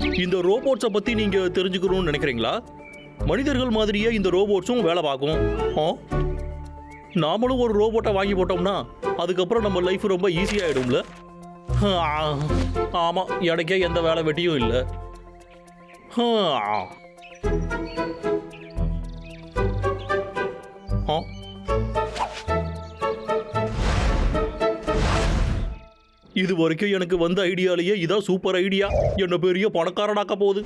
இந்த ரோபோட்ஸை பத்தி நீங்க தெரிஞ்சுக்கணும்னு நினைக்கிறீங்களா? மனிதர்கள் மாதிரியே இந்த ரோபோட்ஸும் வேலை பார்க்கும் ஆ? நாமளும் ஒரு ரோபோட்டை வாங்கி போட்டோம்னா அதுக்கப்புறம் நம்ம லைஃப் ரொம்ப ஈஸியாகிடும்ல ஆ, எனக்கே எந்த வேலை வெட்டியும் இல்லை. ஆ. இது வரைக்கும் எனக்கு வந்த ஐடியாலேயே இதான் சூப்பர் ஐடியா. என்ன பெரிய பணக்காரனாக்க போகுது.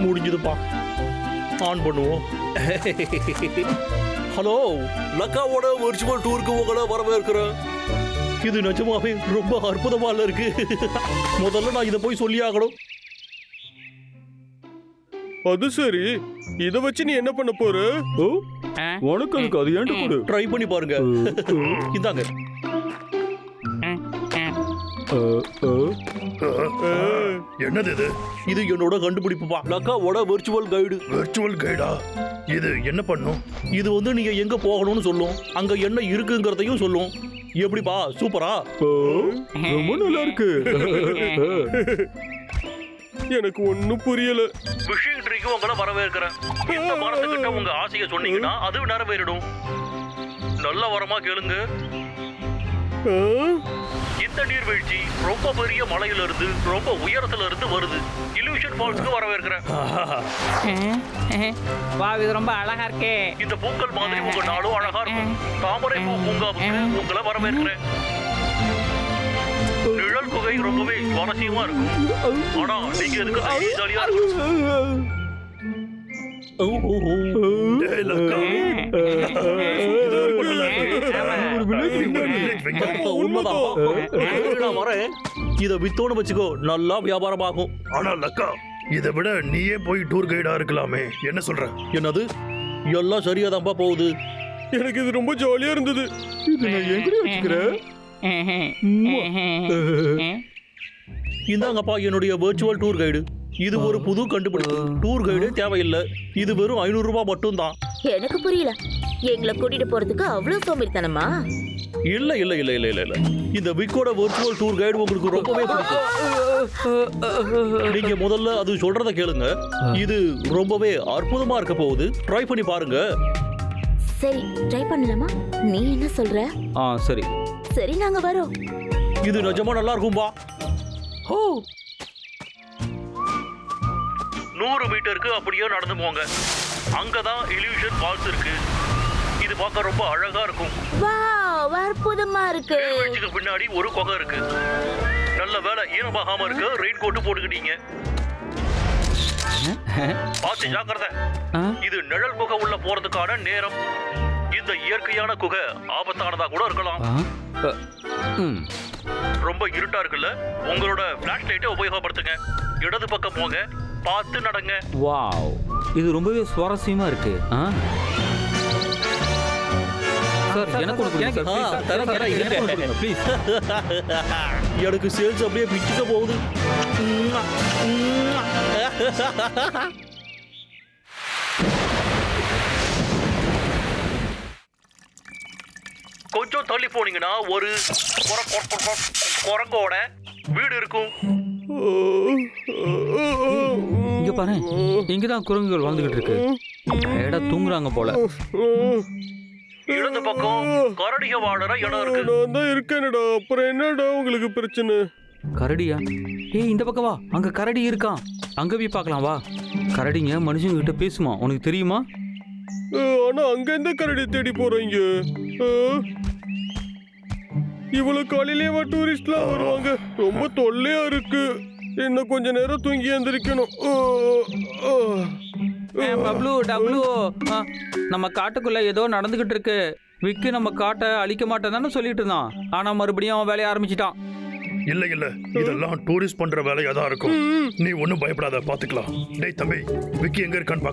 முடிஞ்சதுப்பா. ஆன் பண்ணுவோம். ஹலோ லக்காவோட விர்ச்சுவல் டூருக்கு உங்களை வரவேற்கிறேன். இது நிஜமாவே ரொம்ப அற்புதமா இருக்கு. முதல்ல நான் இதை போய் சொல்லி ஆகணும். அது சரி. இத வச்சு நீ என்ன பண்ண போற? உனக்கு அதுக்கு அது ஏன்ட்டு கொடு. ட்ரை பண்ணி பாருங்க. இந்தாங்க. என்னது இது? இது என்னோட கண்டுபிடிப்புப்பா. லக்காவோட விர்ச்சுவல் கைடு விர்ச்சுவல் கைடா இது என்ன பண்ணும்? இது வந்து நீங்க எங்க போகணும்னு சொல்லும். அங்க என்ன இருக்குங்கிறதையும் சொல்லும். எப்படிப்பா? சூப்பரா? ரொம்ப நல்லா இருக்கு எனக்கு ஒண்ணும் புரியல. விஷயம் ட்ரீக்கு உங்களை வரவேற்கிறேன். இந்த மரத்துக்கிட்ட உங்க ஆசையை சொன்னீங்கன்னா அது நிறைவேறிடும். நல்ல வரமா கேளுங்க? இந்த நீர்வீழ்ச்சி ரொம்ப பெரிய மலையில இருந்து ரொம்ப உயரத்துல இருந்து வருது இல்யூஷன் ஃபால்ஸ்க்கு வரவேற்கிறேன் வா இது ரொம்ப அழகா இருக்கே இந்த பூக்கள் மாதிரி உங்க நாளும் அழகா இருக்கும் தாமரை பூ பூங்காவுக்கு உங்களை வரவேற்கிறேன் நிழல் குகை ரொம்பவே சுவாரஸ்யமா இருக்கும் ஆனா நீங்க எதுக்கு தைரியசாலியா இருக்கும் டேய், லக்கா. இது உண்மைதான். வரேன் இத வித்தோன்னு வச்சுக்கோ நல்லா வியாபாரம் ஆகும் ஆனா லக்கா இதை விட நீயே போய் டூர் கைடா இருக்கலாமே. என்ன சொல்ற? என்னது? எல்லாம் சரியாதான்ப்பா போகுது. எனக்கு இது ரொம்ப ஜாலியா இருந்தது. இது நான் எங்கடி வச்சுக்கிறேன். இந்தாங்கப்பா என்னுடைய வெர்ச்சுவல் டூர் கைடு இது ஒரு புது கண்டுபிடிப்பு. டூர் கைடு தேவையில்லை. இது வெறும் ஐநூறு ரூபாய் மட்டும்தான். எனக்கு புரியல. எங்களை கூட்டிட்டு போறதுக்கு அவ்வளவு சோம்பேறித்தனமா? இல்ல இல்ல இல்ல இல்ல இல்ல இல்ல. இந்த விக்கோட வெர்ச்சுவல் டூர் கைடு உங்களுக்கு ரொம்பவே பிடிக்கும். நீங்க முதல்ல அது சொல்றத கேளுங்க. இது ரொம்பவே அற்புதமா இருக்க போகுது. ட்ரை பண்ணி பாருங்க. சரி ட்ரை பண்ணலாமா? நீ என்ன சொல்ற? ஆ சரி. சரி நாங்க வரோம். இது நிஜமா நல்லா இருக்கும்பா. ஓ. நூறு மீட்டருக்கு அப்படியே நடந்து போங்க. அங்கதான் இல்யூஷன் ஃபால்ஸ் இருக்கு. இது பார்க்க ரொம்ப அழகா இருக்கும். வாவ் அற்புதமா இருக்கு. நீர்வீழ்ச்சிக்கு பின்னாடி ஒரு குகை இருக்கு. நல்ல வேலை ஈரமாகாம இருக்க. ரெயின் கோட்டு போட்டுக்கிட்டீங்க. பார்த்து ஜாக்கிரதை? இது நிழல் குகை உள்ள போறதுக்கான நேரம். இந்த இயற்கையான குகை ஆபத்தானதா கூட இருக்கலாம். ரொம்ப இருட்டா இருக்குல்ல? உங்களோட பிளாஷ் லைட்டை உபயோகப்படுத்துங்க. இடது பக்கம் போங்க. பார்த்து நடங்க. வாவ். இது ரொம்பவே சுவாரஸ்யமா இருக்கு. ஆ? சார் எனக்கு தரேன், எனக்கு சேல்ஸ் அப்படியே பிச்சுக்க போகுது. கொஞ்சம் தள்ளி போனீங்கன்னா ஒரு குர- குர- குர- குர- குரங்கோட வீடு இருக்கும். இங்க பாரு. இங்கதான் குரங்குகள் வாழ்ந்துகிட்டு இருக்கு டயர்டா தூங்குறாங்க போல. இடது பக்கம் கரடிக வாழற இடம் இருக்கு. நான் தான் இருக்கேனடா. அப்புறம் என்னடா உங்களுக்கு பிரச்சனை? கரடியா? ஏய் இந்த பக்கம் வா. அங்க கரடி இருக்கான் அங்க போய் பார்க்கலாம் வா. கரடிங்க மனுஷங்க கிட்ட பேசுமா? உனக்கு தெரியுமா? ஆனா அங்க எந்த கரடி தேடி போறீங்க? இவ்வளவு காலையிலேவா டூரிஸ்ட்லாம் வருவாங்க. ரொம்ப தொல்லையா இருக்கு. இன்னும் கொஞ்ச நேரம் தூங்கி எந்திரிக்கணும். பப்ளு டப்ளு. ஆ, நம்ம காட்டுக்குள்ள ஏதோ நடந்துகிட்டு இருக்கு. விக்கு நம்ம காட்டை அழிக்க மாட்டேன்னு சொல்லிட்டு இருந்தான். ஆனா மறுபடியும் அவன் வேலைய ஆரம்பிச்சிட்டான். இல்ல இல்ல. இதெல்லாம் டூரிஸ்ட் பண்ற வேலையா தான் இருக்கும். நீ ஒண்ணும் பயப்படாத பாத்துக்கலாம். டேய் தம்பி விக்கி எங்க இருக்கான்னு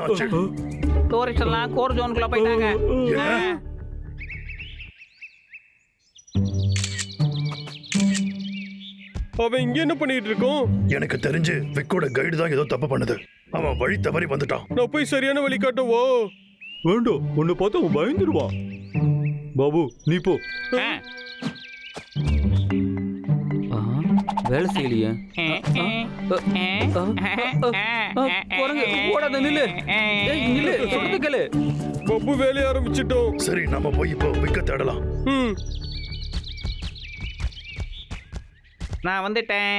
ஆச்சு டூரிஸ்ட் எல்லாம் கோர் ஜோனுக்குள்ள போயிட்டாங்க. அவன் இங்க என்ன பண்ணிட்டு இருக்கோம் எனக்கு தெரிஞ்சு விக்கோட கைடு தான் ஏதோ தப்பு பண்ணுது அவன் வழி தவறி வந்துட்டான் நான் போய் சரியான வழி காட்டவா வேண்டாம் உன்னை பார்த்து அவன் பயந்துருவான் பாபு நீ போ ஆ. வேலை செய்யலையே ஓடாத நில்லு ஏய், நில்லு சொல்றது கேளு பப்பு வேலைய ஆரம்பிச்சிட்டோம் சரி நம்ம போய் இப்போ விக்க தேடலாம் ம் நான் வந்துட்டேன்.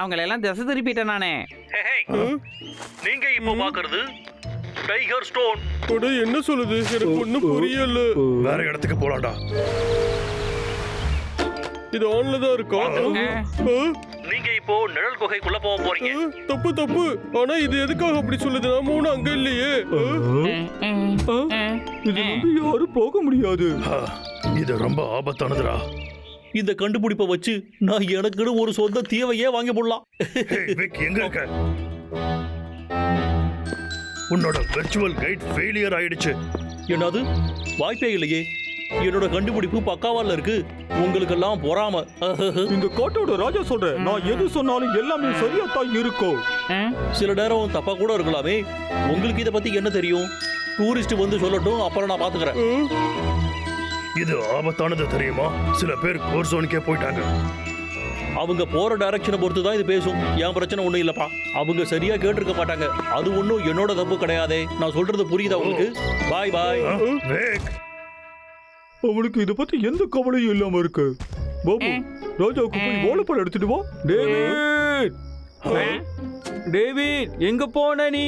அவங்கள எல்லாம் திசை திருப்பிட்டேன் நானே. நீங்க இப்போ பாக்குறது டைகர் ஸ்டோன். அட, என்ன சொல்லுது? எனக்கு ஒண்ணும் புரியல. வேற இடத்துக்கு போலாம்டா. இது ஆன்ல தான் இருக்கா? நீங்க இப்போ நிழல் குகைக்குள்ள போக போறீங்க. தப்பு தப்பு. ஆனா இது எதுக்காக அப்படி சொல்லுது? நான் மூணு அங்க இல்லையே? இது வந்து யாரும் போக முடியாது. இது ரொம்ப ஆபத்தானதுடா. இந்த கண்டுபிடிப்பை வச்சு நான் எனக்குன்னு ஒரு சொந்த தீவையே வாங்கி போடலாம். எங்க இருக்க? உன்னோட விர்ச்சுவல் கைட் ஃபெயிலியர் ஆயிடுச்சு. என்னது? வாய்ப்பே இல்லையே. என்னோட கண்டுபிடிப்பு பக்காவால இருக்கு. உங்களுக்கெல்லாம் பொறாம. இந்த காட்டோட ராஜா சொல்றேன் நான் எது சொன்னாலும் எல்லாமே சரியா தான் இருக்கும் சில நேரம் தப்பா கூட இருக்கலாமே. உங்களுக்கு இதை பத்தி என்ன தெரியும்? டூரிஸ்ட் வந்து சொல்லட்டும் அப்புறம் நான் பாத்துக்கிறேன். இது ஆபத்தானது தெரியுமா? சில பேர் கோர் ஜோனுக்கே போயிட்டாங்க. அவங்க போற டைரக்ஷனை பொறுத்து தான் இது பேசும். என் பிரச்சனை ஒண்ணும் இல்லப்பா. அவங்க சரியா கேட்டிருக்க மாட்டாங்க. அது ஒண்ணும் என்னோட தப்பு கிடையாதே. நான் சொல்றது புரியுதா உங்களுக்கு? பாய் பாய் அவனுக்கு இத பத்தி எந்த கவலையும் இல்லாம இருக்கு. பாபு ராஜாவுக்கு போய் ஓலப்படம் எடுத்துட்டு வா. டேவிட். டேவிட் எங்க போன நீ?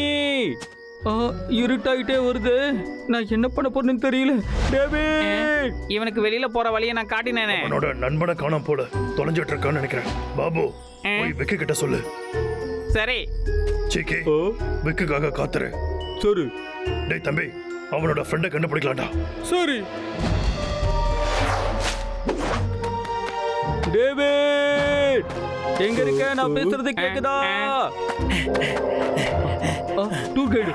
இருட்டாயிட்டே வருது. நான் என்ன பண்ண போறேன்னு தெரியல. டேவிட்! இவனுக்கு வெளியில போற வழியை நான் காட்டினேனே. அவனோட நண்பனை காணாம போல. தொலைஞ்சிட்டு இருக்கான்னு நினைக்கிறேன். பாபு போய் விக்கு கிட்ட சொல்லு. சரி. சீக்கி விக்குக்காக காத்துரு. சரி. டேய் தம்பி அவனோட ஃப்ரெண்டை கண்டுபிடிக்கலாம்டா. சரி. டேவிட்! எங்க இருக்க? நான் பேசுறது கேக்குதா? டூர் கைடு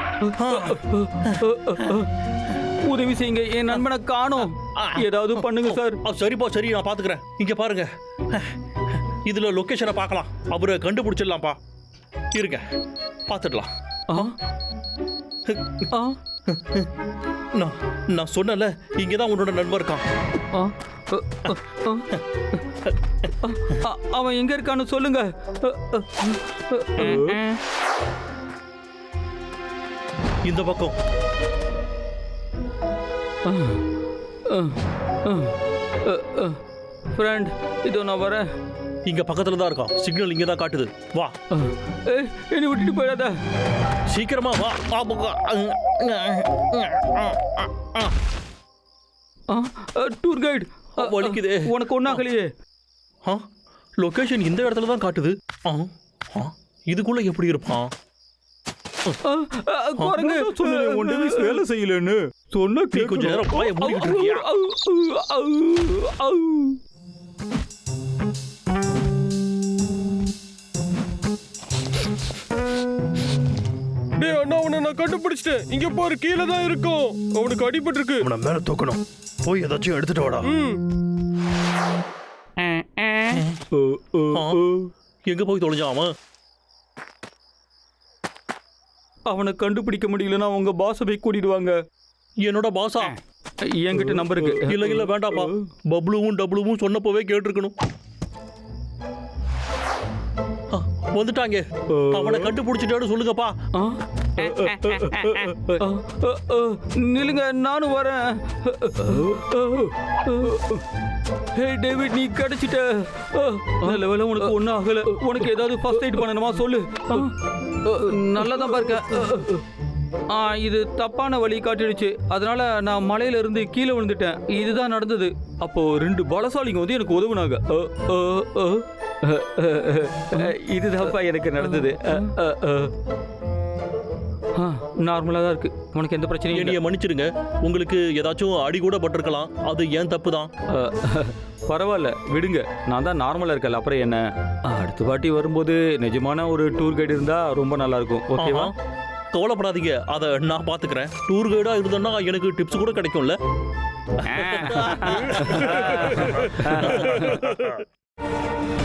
உதவி செய்யுங்க. என் நண்பனை காணோம். ஏதாவது பண்ணுங்க சார் சரிப்பா சரி நான் பாத்துக்கிறேன். இங்க பாருங்க. இதுல லொகேஷனை பார்க்கலாம் அவரை கண்டுபிடிச்சிடலாம்ப்பா. இருங்க. பார்த்துடலாம்? நான் நான் சொன்னல இங்கே தான் உன்னோட நண்பர் இருக்கான். அவன் எங்க இருக்கான்னு சொல்லுங்க. இந்த பக்கம். ஃப்ரெண்ட் இதோ நான் வரேன். இங்க பக்கத்துல தான் இருக்கான். சிக்னல் இங்க தான் காட்டுது. வா. என்னை விட்டுட்டு போயிடாத. சீக்கிரமா வா. டூர் கைடு வலிக்குதே. உனக்கு ஒன்றாகலையே ஆ லொகேஷன் இந்த இடத்துல தான் காட்டுது. ஆ ஆ, இதுக்குள்ள எப்படி இருப்பான்? குரங்கு சொன்னேன் டேஸ் வேலை செய்யலன்னு. சொன்ன நீ கொஞ்ச நேரம் வாயை மூடிக்கிட்டு இருக்கியா? டேய் அண்ணா அவனை நான் கண்டுபிடிச்சிட்டேன். இங்க பாரு கீழே தான் இருக்கும். அவனுக்கு அடிபட்டு இருக்கு அவனை மேல தூக்கணும். போய் ஏதாச்சும் எடுத்துட்டு வாடா. எங்க போய் தொலைஞ்சான் அவன்? அவனை கண்டுபிடிக்க முடியலன்னா உங்க பாஸ போய் கூட்டிடுவாங்க. என்னோட பாசா என்கிட்ட நம்பர் இருக்கு. இல்ல இல்ல வேண்டாப்பா பப்ளுவும் டபுளுவும் சொன்னப்பவே கேட்டிருக்கணும். வந்துட்டாங்க. அவனை கண்டுபிடிச்சிட்டான்னு சொல்லுங்கப்பா. நில்லுங்க நானும் வரேன். ஹே டேவிட் நீ கிடைச்சிட்ட. நல்ல வேலை உனக்கு ஒன்றும் ஆகல. உனக்கு ஏதாவது ஃபர்ஸ்ட் எய்ட் பண்ணணுமா? சொல்லு. நல்லா தான் பாருக்க. ஆ இது தப்பான வழி காட்டிடுச்சு. அதனால நான் மலையில இருந்து கீழே விழுந்துட்டேன். இதுதான் நடந்தது. அப்போ ரெண்டு பலசாலிங்க வந்து எனக்கு உதவுனாங்க. இதுதான்ப்பா எனக்கு நடந்தது. நார்மலாக தான் இருக்கு. உனக்கு எந்த பிரச்சனையும் என்னைய மன்னிச்சிடுங்க உங்களுக்கு ஏதாச்சும் அடி கூட பட்டிருக்கலாம். அது ஏன் தப்பு தான்? பரவாயில்ல விடுங்க. நான் தான் நார்மலாக இருக்கல அப்புறம் என்ன? அடுத்த வாட்டி வரும்போது நிஜமான ஒரு டூர் கைடு இருந்தா ரொம்ப நல்லா இருக்கும் ஓகேவா கவலைப்படாதீங்க. அதை நான் பாத்துக்கிறேன். டூர் கைடா இருந்தேன்னா எனக்கு டிப்ஸ் கூட கிடைக்கும்ல. ஆ.